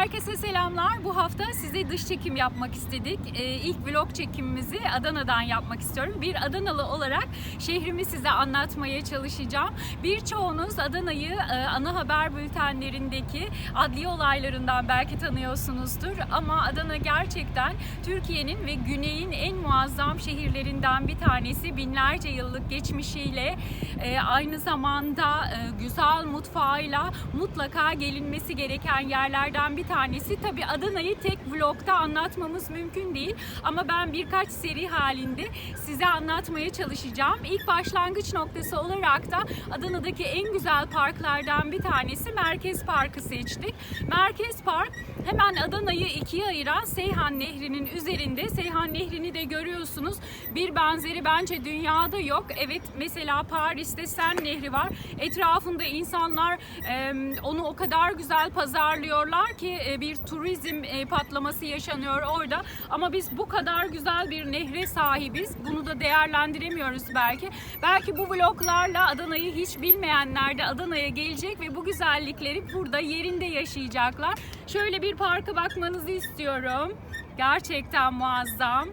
Herkese selamlar. Bu hafta size dış çekim yapmak istedik. Ee, ilk vlog çekimimizi Adana'dan yapmak istiyorum. Bir Adanalı olarak şehrimi size anlatmaya çalışacağım. Birçoğunuz Adana'yı e, ana haber bültenlerindeki adli olaylarından belki tanıyorsunuzdur. Ama Adana gerçekten Türkiye'nin ve Güney'in en muazzam şehirlerinden bir tanesi. Binlerce yıllık geçmişiyle e, aynı zamanda e, güzel mutfağıyla mutlaka gelinmesi gereken yerlerden bir tanesi. Tabi Adana'yı tek vlogda anlatmamız mümkün değil ama ben birkaç seri halinde size anlatmaya çalışacağım. İlk başlangıç noktası olarak da Adana'daki en güzel parklardan bir tanesi Merkez Park'ı seçtik. Merkez Park hemen Adana'yı ikiye ayıran Seyhan Nehri'nin üzerinde. Seyhan Nehri'ni de görüyorsunuz. Bir benzeri bence dünyada yok. Evet mesela Paris'te Sen Nehri var. Etrafında insanlar e, onu o kadar güzel pazarlıyorlar ki e, bir turizm e, patlaması yaşanıyor orada. Ama biz bu kadar güzel bir nehre sahibiz. Bunu da değerlendiremiyoruz belki. Belki bu vloglarla Adana'yı hiç bilmeyenler de Adana'ya gelecek ve bu güzellikleri burada yerinde yaşayacaklar. Şöyle bir parka bakmanızı istiyorum. Gerçekten muazzam.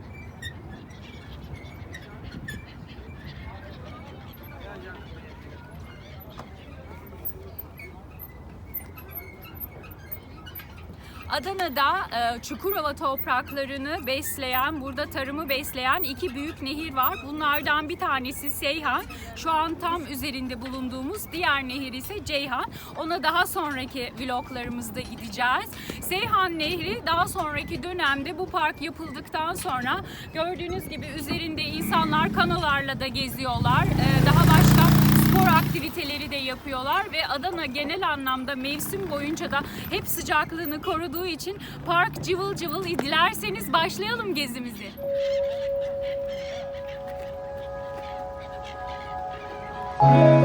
Adana'da e, Çukurova topraklarını besleyen, burada tarımı besleyen iki büyük nehir var. Bunlardan bir tanesi Seyhan. Şu an tam üzerinde bulunduğumuz diğer nehir ise Ceyhan. Ona daha sonraki vloglarımızda gideceğiz. Seyhan Nehri daha sonraki dönemde bu park yapıldıktan sonra gördüğünüz gibi üzerinde insanlar kanolarla da geziyorlar. E, daha başka spor aktiviteleri de yapıyorlar ve Adana genel anlamda mevsim boyunca da hep sıcaklığını koruduğu için park cıvıl cıvıl. Dilerseniz başlayalım gezimizi. Tarihi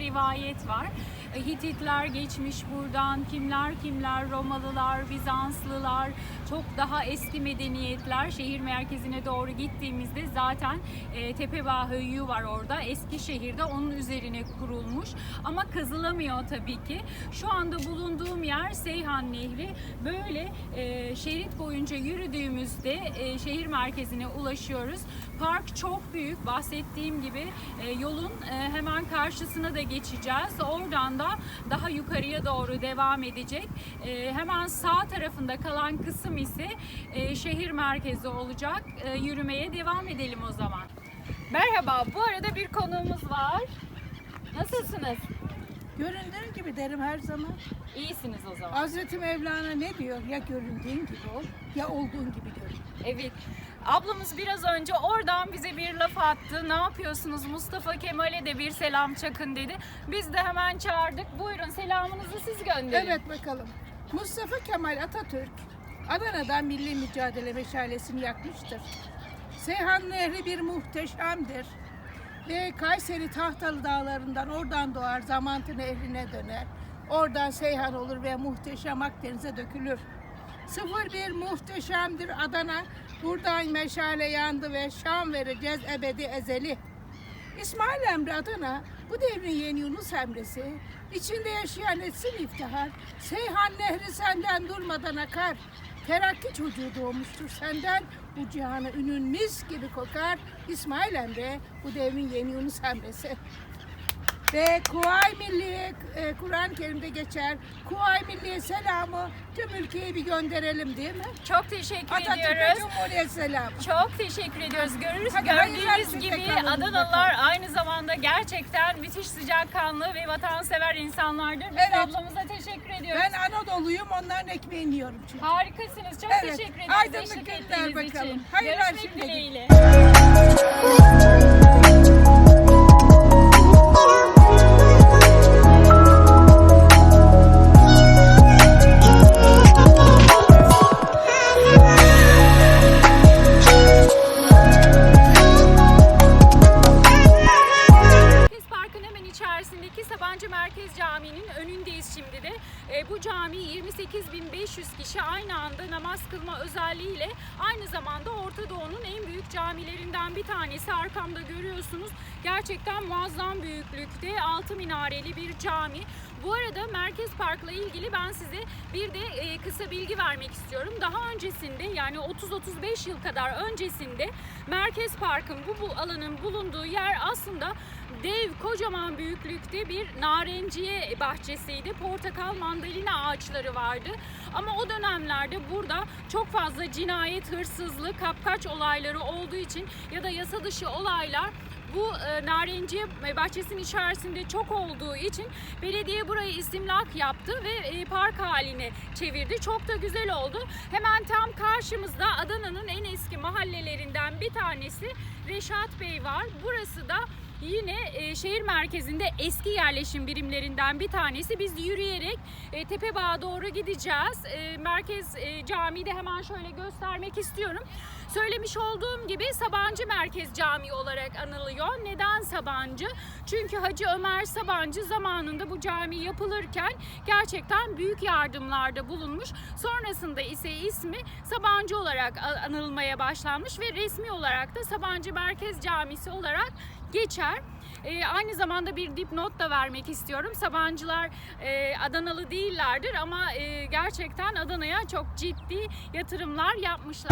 rivayet var. Hititler geçmiş buradan, kimler kimler, Romalılar, Bizanslılar, çok daha eski medeniyetler. Şehir merkezine doğru gittiğimizde zaten e, Tepebağ Höyüğü var orada. Eski şehirde onun üzerine kurulmuş ama kazılamıyor tabii ki. Şu anda bulunduğum yer Seyhan Nehri. Böyle e, şerit boyunca yürüdüğümüzde e, şehir merkezine ulaşıyoruz. Park çok büyük. Bahsettiğim gibi e, yolun e, hemen karşısına da geçeceğiz. Oradan da daha yukarıya doğru devam edecek. E, hemen sağ tarafında kalan kısım ise e, şehir merkezi olacak. E, yürümeye devam edelim o zaman. Merhaba. Bu arada bir konuğumuz var. Nasılsınız? Göründüğün gibi derim her zaman. İyisiniz o zaman. Hazreti Mevlana ne diyor? Ya göründüğün gibi ol, ya olduğun gibi görün. Evet. Ablamız biraz önce oradan bize bir laf attı. Ne yapıyorsunuz? Mustafa Kemal'e de bir selam çakın dedi. Biz de hemen çağırdık. Buyurun selamınızı siz gönderin. Evet bakalım. Mustafa Kemal Atatürk Adana'dan milli mücadele meşalesini yakmıştır. Seyhan Nehri bir muhteşemdir. Ve Kayseri Tahtalı Dağları'ndan oradan doğar Zamantı Nehri'ne döner. Oradan Seyhan olur ve muhteşem Akdeniz'e dökülür. 01 muhteşemdir Adana. Buradan meşale yandı ve şan vereceğiz ebedi ezeli. İsmail Emre Adana bu devrin yeni Yunus Emre'si. içinde yaşayan etsin iftihar. Seyhan Nehri senden durmadan akar. Terakki çocuğu doğmuştur senden. Bu cihana ünün mis gibi kokar. İsmail Emre bu devrin yeni Yunus Emre'si. Ve Kuvayi Milliye, e, Kur'an-ı Kerim'de geçer. Kuvayi Milliye selamı tüm ülkeye bir gönderelim değil mi? Çok teşekkür Atatürk'e ediyoruz. Cumhuriyet selamı. Çok teşekkür ediyoruz. Görürüz, Hadi hayırlı gördüğünüz olsun gibi olun Adanalılar aynı zamanda gerçekten müthiş sıcakkanlı ve vatansever insanlardır. Biz Evet. ablamıza teşekkür doluyum onların ekmeğini yiyorum çünkü. Harikasınız. Çok Evet, teşekkür ederiz aydınlık eşlik gönder ettiğiniz bakalım. için. Hayırlar Görüşmek şimdilik. dileğiyle. Merkez Park'la ilgili ben size bir de e, kısa bilgi vermek istiyorum. Daha öncesinde yani 30-35 yıl kadar öncesinde Merkez Park'ın bu, bu alanın bulunduğu yer aslında dev kocaman büyüklükte bir narenciye bahçesiydi. Portakal mandalina ağaçları vardı. Ama o dönemlerde burada çok fazla cinayet, hırsızlık, kapkaç olayları olduğu için ya da yasa dışı olaylar bu e, narenciye bahçesinin içerisinde çok olduğu için belediye burayı istimlak yaptı ve e, park haline çevirdi. Çok da güzel oldu. Hemen tam karşımızda Adana'nın en eski mahallelerinden bir tanesi Reşat Bey var. Burası da Yine e, şehir merkezinde eski yerleşim birimlerinden bir tanesi. Biz yürüyerek e, Tepebağ'a doğru gideceğiz. E, merkez e, camiyi de hemen şöyle göstermek istiyorum. Söylemiş olduğum gibi Sabancı Merkez Camii olarak anılıyor. Neden Sabancı? Çünkü Hacı Ömer Sabancı zamanında bu cami yapılırken gerçekten büyük yardımlarda bulunmuş. Sonrasında ise ismi Sabancı olarak anılmaya başlanmış ve resmi olarak da Sabancı Merkez Camisi olarak geçer. Ee, aynı zamanda bir dipnot da vermek istiyorum. Sabancılar e, Adanalı değillerdir ama e, gerçekten Adana'ya çok ciddi yatırımlar yapmışlar.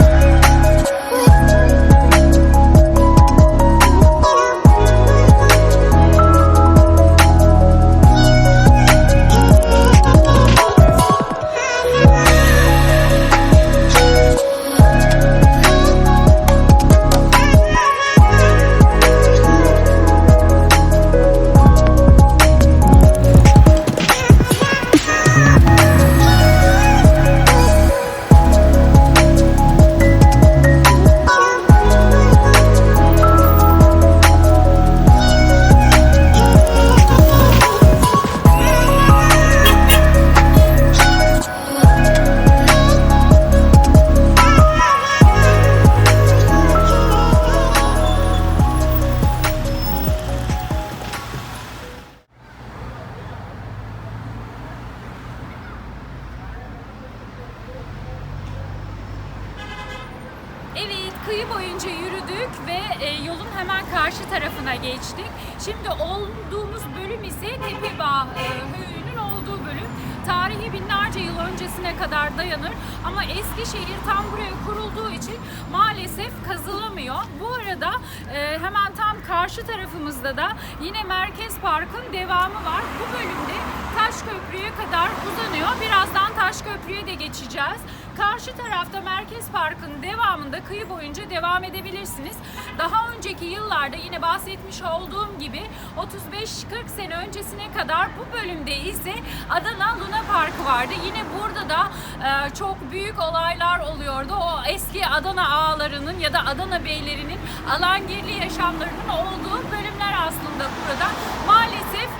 E, hemen tam karşı tarafımızda da yine Merkez Park'ın devamı var. Bu bölümde Taş Köprü'ye kadar uzanıyor. Birazdan Taş Köprü'ye de geçeceğiz. Karşı tarafta Merkez Park'ın devamında kıyı boyunca devam edebilirsiniz. Daha önceki yıllarda yine bahsetmiş olduğum gibi 35-40 sene öncesine kadar bu bölümde ise Adana Luna Parkı vardı. Yine burada da e, çok büyük olaylar oluyordu. O eski Adana ağalarının ya da Adana beylerinin alangirli yaşamlarının olduğu bölümler aslında burada. Maalesef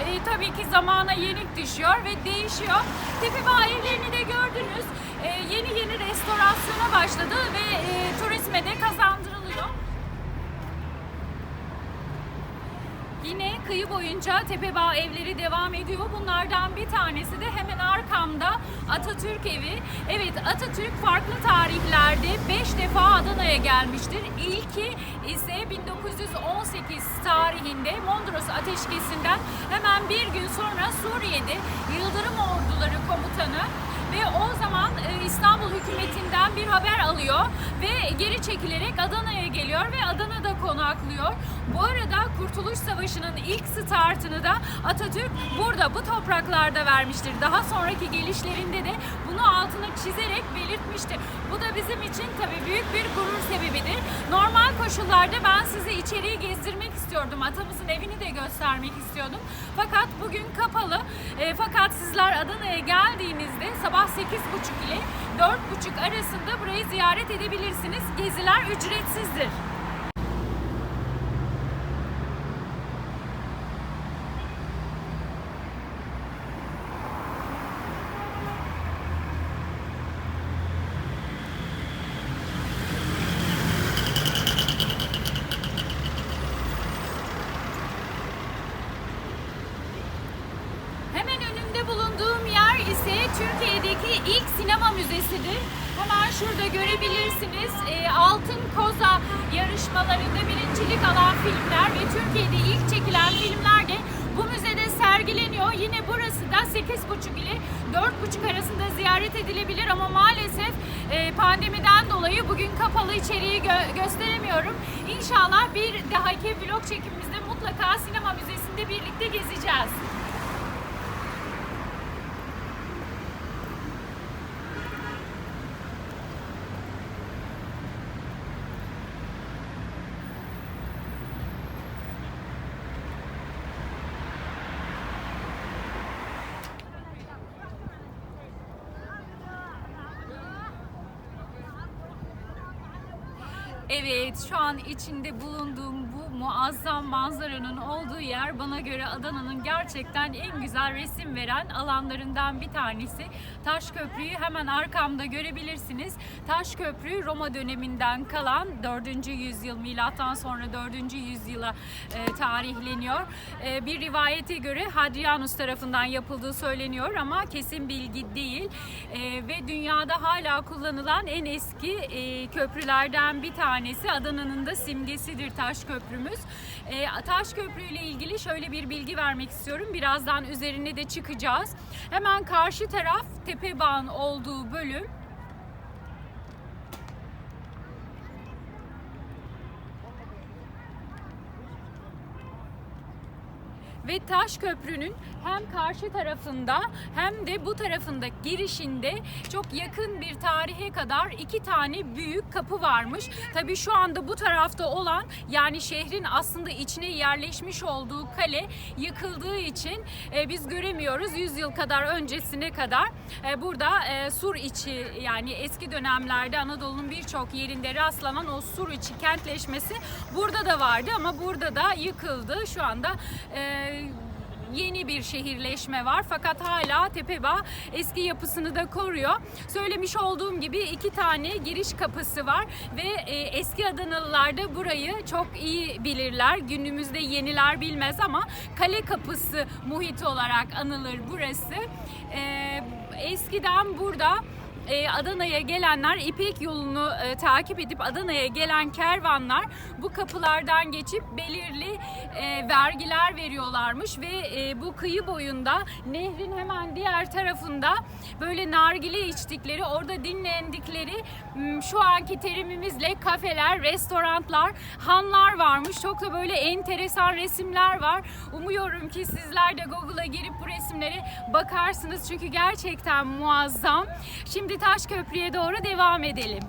e, tabii ki zamana yenik düşüyor ve değişiyor. Tepebağ evlerini de gördünüz. E, yeni yeni restorasyona başladı ve e, turizme de kazandırılıyor. Yine kıyı boyunca Tepebağ evleri devam ediyor. Bunlardan bir tanesi de hemen arkamda Atatürk evi. Evet Atatürk farklı tarihlerde 5 defa Adana'ya gelmiştir. İlki ise 1918 tarihinde Mondros Ateşkesi'nden hemen bir gün sonra Suriye'de Yıldırım Orduları Komutanı ve o zaman e, İstanbul hükümetinden bir haber alıyor ve geri çekilerek Adana'ya geliyor ve Adana'da konaklıyor. Bu arada Kurtuluş Savaşı'nın ilk startını da Atatürk burada bu topraklarda vermiştir. Daha sonraki gelişlerinde de bunu altına çizerek belirtmiştir. Bu da bizim için tabii büyük bir gurur sebebidir. Normal koşullarda ben size içeriği gezdirmek istiyordum. Atamızın evini de göstermek istiyordum. Fakat bugün kapalı. E, fakat sizler Adana'ya geldiğinizde sabah ile 4.30 arasında burayı ziyaret edebilirsiniz. Geziler ücretsizdir. Hemen önünde bulunduğum ise Türkiye'deki ilk sinema müzesidir. Hemen şurada görebilirsiniz. E, Altın Koza yarışmalarında birincilik alan filmler ve Türkiye'de ilk çekilen filmler de bu müzede sergileniyor. Yine burası da 8.30 ile 4.30 arasında ziyaret edilebilir ama maalesef e, pandemiden dolayı bugün kapalı içeriği gö- gösteremiyorum. İnşallah bir dahaki vlog çekimimizde mutlaka sinema müzesinde birlikte gezeceğiz. Evet, şu an içinde bulunduğum bu muazzam manzaranın olduğu yer bana göre Adana'nın gerçekten en güzel resim veren alanlarından bir tanesi. Taş Köprü'yü hemen arkamda görebilirsiniz. Taş Köprü Roma döneminden kalan 4. yüzyıl milattan sonra 4. yüzyıla e, tarihleniyor. E, bir rivayete göre Hadrianus tarafından yapıldığı söyleniyor ama kesin bilgi değil. E, ve dünyada hala kullanılan en eski e, köprülerden bir tanesi. Adana'nın da simgesidir Taş Köprümüz. E, Taş Köprü ile ilgili şöyle bir bilgi vermek istiyorum. Birazdan üzerine de çıkacağız. Hemen karşı taraf Tepebağ'ın olduğu bölüm. Ve Taş Köprü'nün hem karşı tarafında hem de bu tarafında girişinde çok yakın bir tarihe kadar iki tane büyük kapı varmış. Tabii şu anda bu tarafta olan yani şehrin aslında içine yerleşmiş olduğu kale yıkıldığı için e, biz göremiyoruz. 100 yıl kadar öncesine kadar e, burada e, sur içi yani eski dönemlerde Anadolu'nun birçok yerinde rastlanan o sur içi kentleşmesi burada da vardı ama burada da yıkıldı. Şu anda e, yeni bir şehirleşme var fakat hala Tepebağ eski yapısını da koruyor. Söylemiş olduğum gibi iki tane giriş kapısı var ve e, eski Adanalılar da burayı çok iyi bilirler. Günümüzde yeniler bilmez ama kale kapısı muhit olarak anılır burası. E, eskiden burada e, Adana'ya gelenler İpek yolunu e, takip edip Adana'ya gelen kervanlar bu kapılardan geçip belirli e, vergiler veriyorlarmış ve bu kıyı boyunda nehrin hemen diğer tarafında böyle nargile içtikleri, orada dinlendikleri şu anki terimimizle kafeler, restoranlar, hanlar varmış. Çok da böyle enteresan resimler var. Umuyorum ki sizler de Google'a girip bu resimlere bakarsınız çünkü gerçekten muazzam. Şimdi Taş Köprü'ye doğru devam edelim.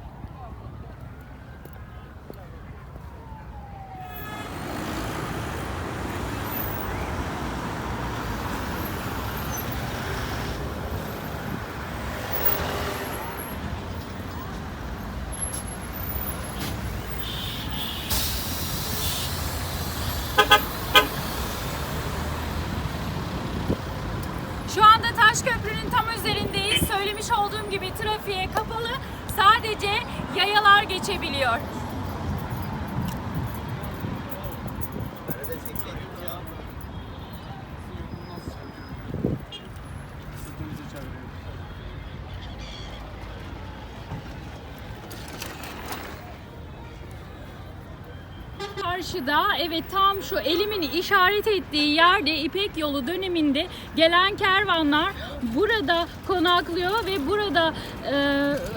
Şu anda Taş Köprü'nün tam üzerindeyiz. Söylemiş olduğum gibi trafiğe kapalı. Sadece yayalar geçebiliyor. Karşıda evet tam şu elimin işaret ettiği yerde İpek yolu döneminde gelen kervanlar burada konaklıyor ve burada e,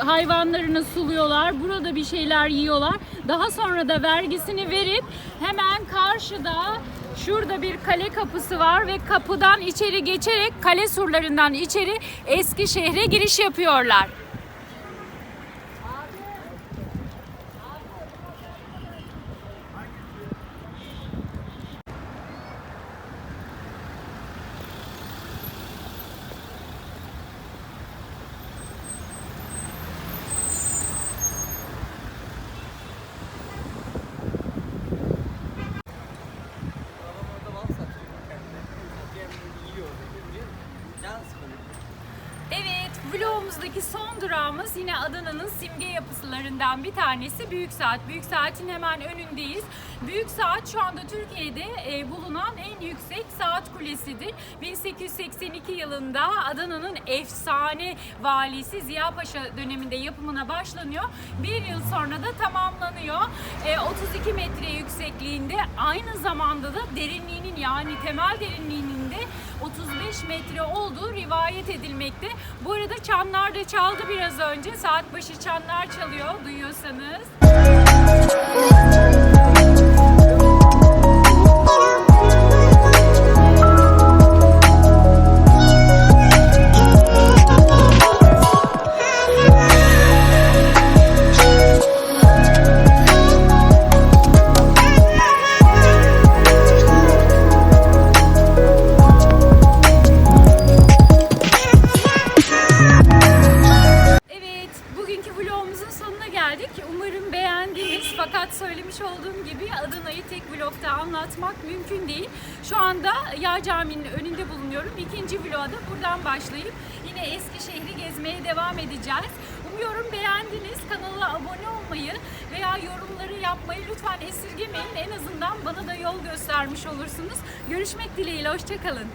hayvanlarını suluyorlar. Burada bir şeyler yiyorlar. Daha sonra da vergisini verip hemen karşıda Şurada bir kale kapısı var ve kapıdan içeri geçerek kale surlarından içeri eski şehre giriş yapıyorlar. Vlogumuzdaki son durağımız yine Adana'nın simge yapısılarından bir tanesi Büyük Saat. Büyük Saat'in hemen önündeyiz. Büyük Saat şu anda Türkiye'de e, bulunan en yüksek saat kulesidir. 1882 yılında Adana'nın efsane valisi Ziya Paşa döneminde yapımına başlanıyor. Bir yıl sonra da tamamlanıyor. E, 32 metre yüksekliğinde aynı zamanda da derinliğinin yani temel derinliğinin de 35 metre olduğu rivayet edilmekte. Bu arada çanlar da çaldı biraz önce. Saat başı çanlar çalıyor duyuyorsanız. Yağ Camii'nin önünde bulunuyorum. İkinci vloga da buradan başlayıp yine Eskişehir'i gezmeye devam edeceğiz. Umuyorum beğendiniz. Kanala abone olmayı veya yorumları yapmayı lütfen esirgemeyin. En azından bana da yol göstermiş olursunuz. Görüşmek dileğiyle. Hoşçakalın.